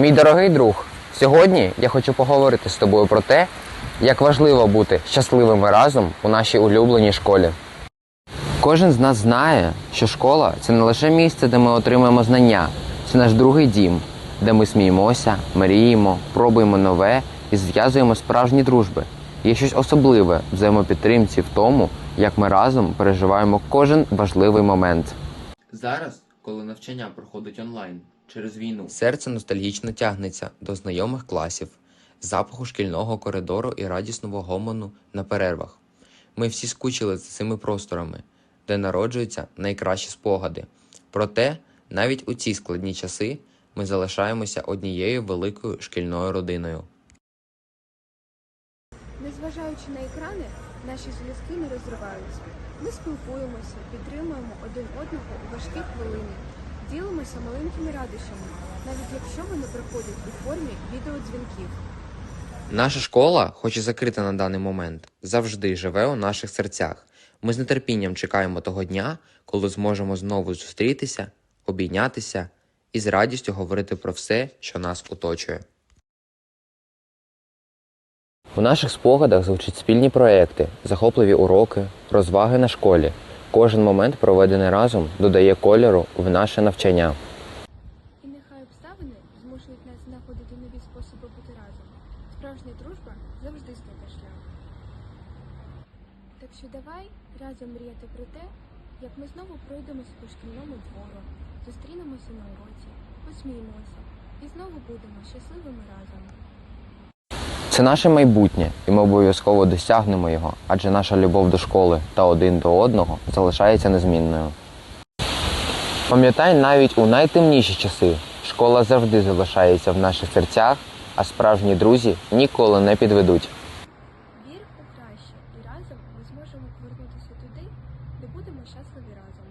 Мій дорогий друг, сьогодні я хочу поговорити з тобою про те, як важливо бути щасливими разом у нашій улюбленій школі. Кожен з нас знає, що школа це не лише місце, де ми отримуємо знання, це наш другий дім, де ми сміємося, мріємо, пробуємо нове і зв'язуємо справжні дружби. Є щось особливе взаємопідтримці в тому, як ми разом переживаємо кожен важливий момент. Зараз, коли навчання проходить онлайн через війну, Серце ностальгічно тягнеться до знайомих класів, запаху шкільного коридору і радісного гомону на перервах. Ми всі скучили за цими просторами, де народжуються найкращі спогади. Проте, навіть у ці складні часи ми залишаємося однією великою шкільною родиною. Незважаючи на екрани, наші зв'язки не розриваються. Ми спілкуємося, підтримуємо один одного у важкі хвилини, ділимося маленькими радощами, навіть якщо вони приходять у формі відеодзвінків. Наша школа, хоч і закрита на даний момент, завжди живе у наших серцях. Ми з нетерпінням чекаємо того дня, коли зможемо знову зустрітися, обійнятися і з радістю говорити про все, що нас оточує. У наших спогадах звучать спільні проекти, захопливі уроки, розваги на школі. Кожен момент, проведений разом, додає кольору в наше навчання. І нехай обставини змушують нас знаходити нові способи бути разом. Справжня дружба завжди знайде шлях. Так що давай разом мріяти про те, як ми знову пройдемося по шкільному двору, зустрінемося на уроці, посміємося і знову будемо щасливими разом. Це наше майбутнє, і ми обов'язково досягнемо його, адже наша любов до школи та один до одного залишається незмінною. Пам'ятай, навіть у найтемніші часи школа завжди залишається в наших серцях, а справжні друзі ніколи не підведуть. Вір у краще, і разом ми зможемо повернутися туди, де будемо щасливі разом.